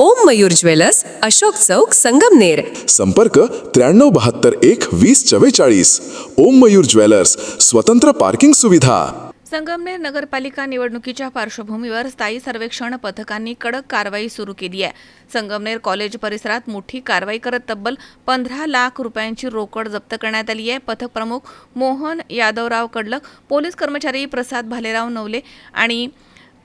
ओम Mayur jewellers Ashok Chowk Sangamner. संपर्क त्र्याण्णव बहात्तर एक वीस चव्वेचाळीस. ओम मयूर ज्वेलर्स स्वतंत्र पार्किंग सुविधा. संगमनेर नगरपालिका निवडणुकीच्या पार्श्वभूमीवर स्थायी सर्वेक्षण पथकांनी कडक कारवाई सुरू केली आहे. संगमनेर कॉलेज परिसरात मोठी कारवाई करत तब्बल पंधरा लाख रुपयांची रोकड जप्त करण्यात आली आहे. पथक प्रमुख मोहन यादवराव कडलक पोलीस कर्मचारी प्रसाद भालेराव नवले आणि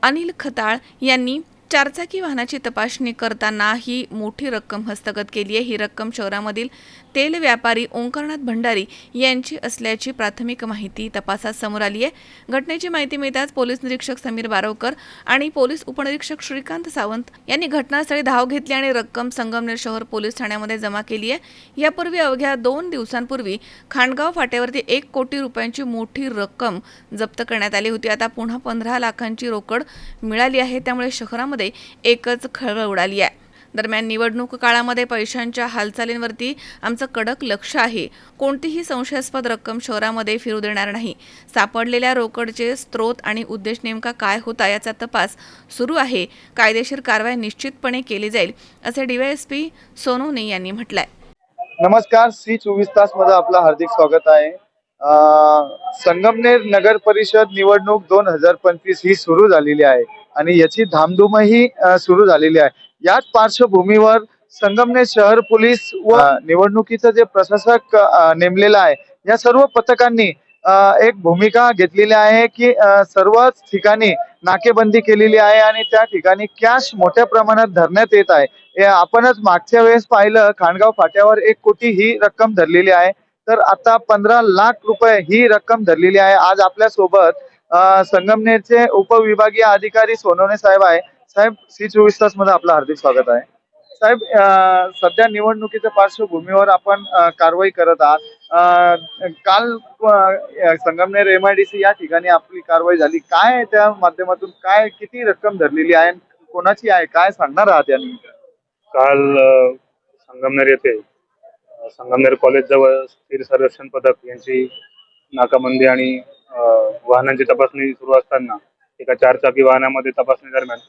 अनिल खताळ यांनी चारचाकी वाहनाची तपासणी करताना ही मोठी रक्कम हस्तगत केली आहे. ही रक्कम शहरामधील तेल व्यापारी ओंकारनाथ भंडारी यांची असल्याची प्राथमिक माहिती तपासात समोर आली आहे. घटनेची माहिती मिळताच पोलीस निरीक्षक समीर बारवकर आणि पोलीस उपनिरीक्षक श्रीकांत सावंत यांनी घटनास्थळी धाव घेतली आणि रक्कम संगमनेर शहर पोलीस ठाण्यामध्ये जमा केली आहे. यापूर्वी अवघ्या दोन दिवसांपूर्वी खांडगाव फाट्यावरती एक कोटी रुपयांची मोठी रक्कम जप्त करण्यात आली होती. आता पुन्हा पंधरा लाखांची रोकड मिळाली आहे. त्यामुळे शहरामध्ये एकच खळबळ उडाली आहे. दरम्यान निवडणूक काळामध्ये पैशांच्या हालचालींवरती आमचं कडक लक्ष आहे. कोणतीही संशयास्पद रक्कम शहरामध्ये फिरू देणार नाही. सापडलेल्या रोकडचे स्रोत आणि उद्देश नेमका काय होता याचा तपास सुरू आहे. कायदेशीर कारवाई निश्चितपणे केली जाईल असे डीवायएसपी सोनवणे यांनी म्हटलंय. नमस्कार सी चोवीस तासमध्ये आपलं हार्दिक स्वागत आहे. संगमनेर नगर परिषद निवडणूक दोन हजार पंचवीस ही सुरू झालेली आहे आणि याची धामधूमही सुरू झालेली आहे. याच पार्श्वभूमीवर संगमनेर शहर पोलीस व निवडणुकीचं जे प्रशासक नेमलेलं आहे या सर्व पथकांनी एक भूमिका घेतलेली आहे की सर्वच ठिकाणी नाकेबंदी केलेली आहे आणि त्या ठिकाणी कॅश मोठ्या प्रमाणात धरण्यात येत आहे. हे आपणच मागच्या वेळेस पाहिलं खांडगाव फाट्यावर एक कोटी ही रक्कम धरलेली आहे. तर आता पंधरा लाख रुपये ही रक्कम धरलेली आहे. आज आपल्यासोबत संगमनेरचे उपविभागीय अधिकारी सोनवणे साहेब आहे. साहेब सी चोवीस तासमध्ये आपलं हार्दिक स्वागत आहे. साहेब सध्या निवडणुकीच्या पार्श्वभूमीवर आपण कारवाई करत आहात. अं, काल आय संगमनेर एमआयडीसी या ठिकाणी आपली कारवाई झाली. काय त्या माध्यमातून काय किती रक्कम धरलेली आहे कोणाची आहे? काय सांगणार आहात या काल संगमनेर येथे संगमनेर कॉलेज जवळ स्थिर सर्वेक्षण पथक यांची नाकाबंदी आणि वाहनांची तपासणी सुरू असताना एका चारचाकी वाहनामध्ये तपासणी दरम्यान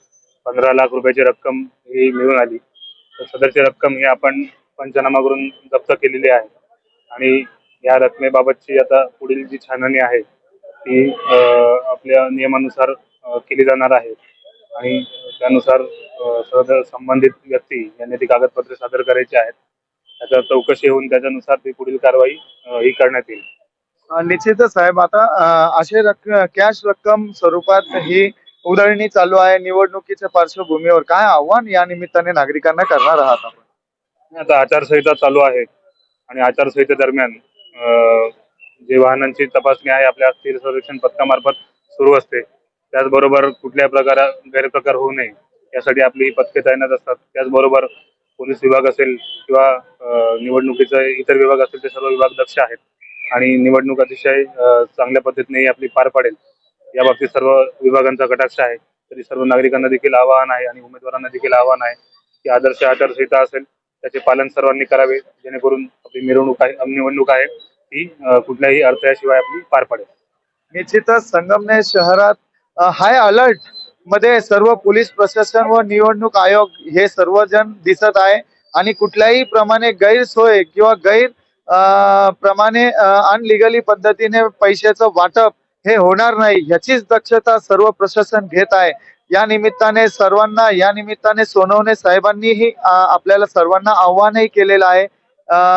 पंधरा लाख रुपयाची रक्कम ही मिळून आली. तर सदरची रक्कम ही आपण पंचनामा करून जप्त केलेली आहे. आणि या रकमेबाबतची आता पुढील जी छाननी आहे ती आपल्या नियमानुसार केली जाणार आहे. आणि त्यानुसार सदर संबंधित व्यक्ती यांनी ती कागदपत्रे सादर करायची आहेत. त्याच्या चौकशी होऊन त्याच्यानुसार ती पुढील कारवाई ही करण्यात येईल. निश्चितच साहेब आता असे रक्क कॅश रक्कम स्वरूपात ही उधळणी चालू आहे. निवडणुकीच्या पार्श्वभूमीवर काय आव्हान या निमित्ताने नागरिकांना करणार आहात आपण? आता आचारसंहिता चालू आहे आणि आचारसंहितेदरम्यान दरम्यान जे वाहनांची तपासणी आहे आपल्या स्थिर सर्वेक्षण पथकामार्फत सुरू असते. त्याचबरोबर कुठल्या प्रकार गैरप्रकार होऊ नये यासाठी आपली ही पथके तैनात असतात. त्याचबरोबर पोलीस विभाग असेल किंवा निवडणुकीचे इतर विभाग असेल ते सर्व विभाग दक्ष आहेत. आणि निवडणूक अतिशय चांगल्या पद्धतीने ही आपली पार पडेल. या बाबतीत सर्व विभागांचा कटाक्ष आहे. तरी सर्व नागरिकांना देखील आवाहन आहे आणि उमेदवारांना देखील आवाहन आहे की आदर्श आचारसंहिता असेल त्याचे पालन सर्वांनी करावे जेणेकरून आपली मिरवणूक आहे निवडणूक आहे ती कुठल्याही अडथळ्याशिवाय आपली पार पडेल. निश्चितच संगमनेर शहरात हाय अलर्टमध्ये सर्व पोलीस प्रशासन व निवडणूक आयोग हे सर्वजण दिसत आहे आणि कुठल्याही प्रमाणे गैरसोय किंवा गैर प्रमाणे अनलिगली पद्धतीने पैशाचं वाटप हे होणार नाही. याचीच दक्षता सर्व प्रशासन घेत आहे. या निमित्ताने सर्वांना या निमित्ताने सोनवणे साहेबांनीही आपल्याला सर्वांना आव्हानही केलेलं आहे.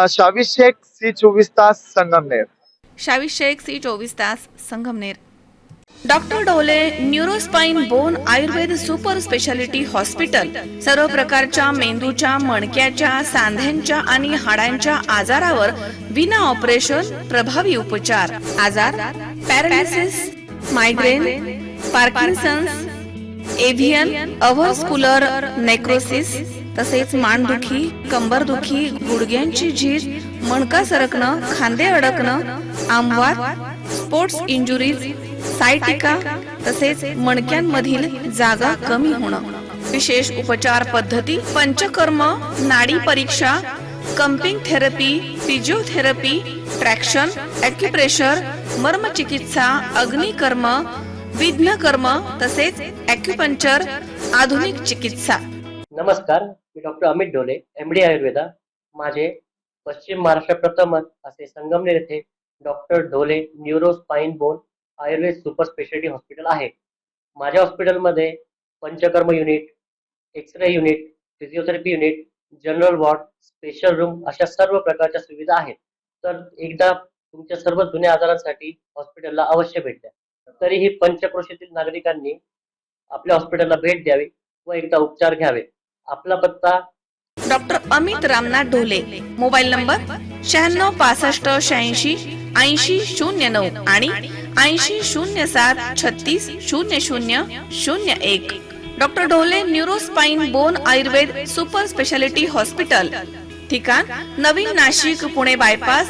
शावी शेख सी चोवीस तास संगमनेर. शावी शेख सी चोवीस तास Sangamner. Doctor Dole neuro spine bone Ayurveda super speciality hospital. सर्व प्रकारच्या मेंदूच्या मणक्याच्या सांध्यांच्या आणि हाडांच्या आजारावर विना ऑपरेशन प्रभावी उपचार. आजार पॅरालिसिस मायग्रेन पार्किन्सन्स एव्हियन अव्हर्स्कुलर नेक्रोसिस तसेच मानदुखी कंबरदुखी गुडघ्यांची झीज मणका सरकणं खांदे अडकणं आमवात स्पोर्ट्स इंजुरीज सायटिका तसेच मणक्यांमधील जागा कमी होणं. विशेष उपचार पद्धती पंचकर्म नाडी परीक्षा cupping therapy physiotherapy traction acupressure मर्मचिकित्सा अग्निकर्म विघ्नकर्म तसेच ॲक्युपंक्चर आधुनिक चिकित्सा. नमस्कार मी डॉक्टर अमित डोले एम डी आयुर्वेदा. माझे पश्चिम महाराष्ट्र प्रथमच असे संगमनेर येथे doctor Dhole neuro spine bone Ayurveda super speciality hospital आहे. माझ्या हॉस्पिटलमध्ये Panchakarma unit X ray unit physiotherapy unit general ward special room अशा सर्व प्रकारच्या सुविधा आहेत. तर एकदा तुमच्या सर्व जुन्या आजारांसाठी हॉस्पिटलला अवश्य भेट द्या. तरीही पंचक्रोशीतील नागरिकांनी आपल्या हॉस्पिटलला भेट द्यावी व एकदा उपचार घ्यावे. आपला पत्ता doctor Amit Ramnath Dhole mobile number शहाण्णव पासष्ट शहाऐंशी ऐंशी शून्य नऊ आणि ऐंशी शून्य सात छत्तीस शून्य शून्य शून्य एक. Doctor Dhole neuro spine bone Ayurveda super speciality hospital ठिकाण नवीन नाशिक पुणे बायपास